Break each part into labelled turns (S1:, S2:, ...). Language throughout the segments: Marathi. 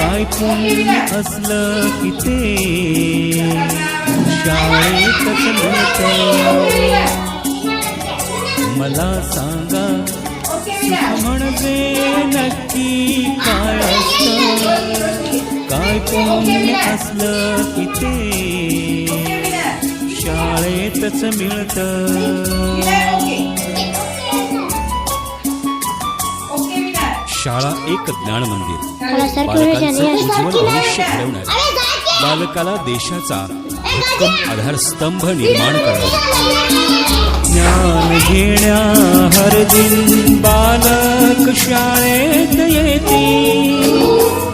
S1: काय पुण्य असलं की ते शाळेतच मिळतं. मला सांगा म्हणजे नक्की काय असतं? काय पुण्य असलं की ते शाळेतच मिळतं. शाळा एक ज्ञान मंदिर. बालकांचं उज्ज्वल भविष्य घडवणार बालकाला देशाचा भक्कम आधारस्तंभ निर्माण करणार ज्ञान घेण्या हर दिन बालक शाळेत येते.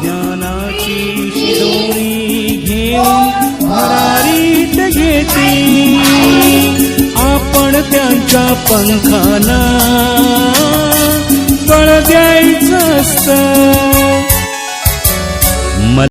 S1: ज्ञानाची शिदोरी घेऊन भरारीत घेते आपण त्यांच्या पंखाना